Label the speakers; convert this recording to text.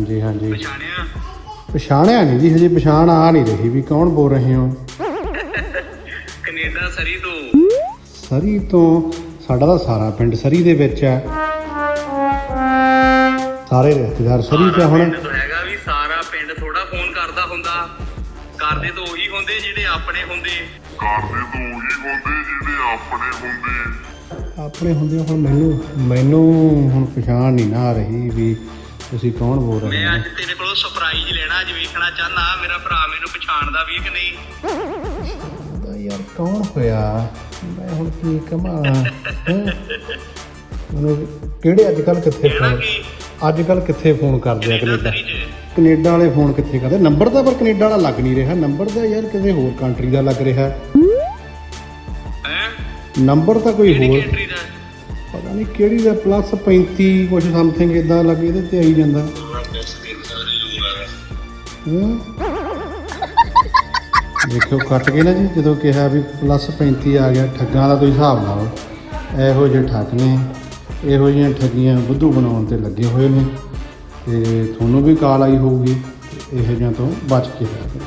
Speaker 1: ਹਾਂਜੀ ਹਾਂਜੀ।
Speaker 2: ਪਛਾਣਿਆ?
Speaker 1: ਪਛਾਣਿਆ ਨਹੀਂ ਜੀ ਹਜੇ ਪਛਾਣ ਆ ਨਹੀਂ ਰਹੀ ਵੀ ਕੌਣ ਬੋਲ ਰਹੇ ਹੋ।
Speaker 2: ਕੈਨੇਡਾ ਸਰੀ ਤੋਂ।
Speaker 1: ਸਰੀ ਤੋਂ ਸਾਡਾ ਤਾਂ ਸਾਰਾ ਪਿੰਡ ਸਰੀ ਦੇ ਵਿੱਚ ਹੈ। ਸਾਰੇ ਰਿਸ਼ਤੇਦਾਰ ਸਰੀ ਤੇ ਹੁਣ।
Speaker 2: ਪਿੰਡ ਤੋਂ ਹੈਗਾ ਵੀ ਸਾਰਾ ਪਿੰਡ ਥੋੜਾ ਫੋਨ ਕਰਦਾ ਹੁੰਦਾ। ਕਰਦੇ ਤਾਂ ਉਹੀ ਹੁੰਦੇ ਜਿਹੜੇ ਆਪਣੇ ਹੁੰਦੇ।
Speaker 3: ਕਰਦੇ ਤਾਂ ਉਹੀ ਹੁੰਦੇ ਜਿਹੜੇ ਆਪਣੇ ਹੁੰਦੇ।
Speaker 1: ਆਪਣੇ ਹੁੰਦੇ ਹੁਣ ਮੈਨੂੰ ਮੈਨੂੰ ਹੁਣ ਪਛਾਣ ਨਹੀਂ ਨਾ ਆ ਰਹੀ ਵੀ ਤੁਸੀਂ ਕੌਣ ਬੋਲ ਰਹੇ
Speaker 2: ਮੈਂ ਅੱਜ ਤੇਰੇ ਕੋਲੋਂ ਸਰਪ੍ਰਾਈਜ਼ ਲੈਣਾ ਅੱਜ ਵੇਖਣਾ ਚਾਹਨਾ ਮੇਰਾ ਭਰਾ ਮੈਨੂੰ ਪਛਾਣਦਾ ਵੀ ਕਿ ਨਹੀਂ।
Speaker 1: ਦਾ ਯਾਰ ਕੌਣ ਹੋਇਆ? ਮੈਂ ਹੁਣ ਕੀ ਕਮਾਂ? ਮੈਨੂੰ ਕਿਹੜੇ ਅੱਜ ਕੱਲ ਕਿੱਥੇ ਫੋਨ ਅੱਜ ਕੱਲ ਕਿੱਥੇ ਫੋਨ ਕਰਦੇ ਆ
Speaker 2: ਕੈਨੇਡਾ
Speaker 1: ਕੈਨੇਡਾ? ਵਾਲੇ ਫੋਨ ਕਿੱਥੇ ਕਰਦੇ? ਨੰਬਰ ਤਾਂ ਪਰ ਕੈਨੇਡਾ ਵਾਲਾ ਲੱਗ ਨਹੀਂ ਰਿਹਾ। ਨੰਬਰ ਤਾਂ ਯਾਰ ਕਿਸੇ ਹੋਰ ਕੰਟਰੀ ਦਾ ਲੱਗ ਰਿਹਾ।
Speaker 2: ਹੈ?
Speaker 1: ਨੰਬਰ ਤਾਂ ਕੋਈ ਹੋਰ
Speaker 2: ਦਾ
Speaker 1: ਪਤਾ ਨਹੀਂ ਕਿਹੜੀ ਦਾ ਪਲੱਸ 35 ਕੁਝ ਸਮਥਿੰਗ ਇਦਾਂ ਲੱਗੇ ਇਹਦੇ ਤੇ ਆਈ ਜਾਂਦਾ। ਹੂੰ? ਦੇਖੋ ਕੱਟ ਕੇ ਨਾ ਜੀ, ਜਦੋਂ ਕਿਹਾ ਵੀ ਪਲੱਸ 35 ਆ ਗਿਆ, ਠੱਗਾਂ ਦਾ ਤੁਸੀਂ ਹਿਸਾਬ ਲਾਓ। ਇਹੋ ਜਿਹੇ ਠੱਗ ਨੇ, ਇਹੋ ਜਿਹੀਆਂ ਠੱਗੀਆਂ ਬੁੱਧੂ ਬਣਾਉਣ ਤੇ ਲੱਗੇ ਹੋਏ ਨੇ। ਤੇ ਤੁਹਾਨੂੰ ਵੀ ਕਾਲ ਆਈ ਹੋਊਗੀ ਇਹੋ ਜਿਹੀਆਂ ਤੋਂ ਬਚ ਕੇ ਰਹਿਓ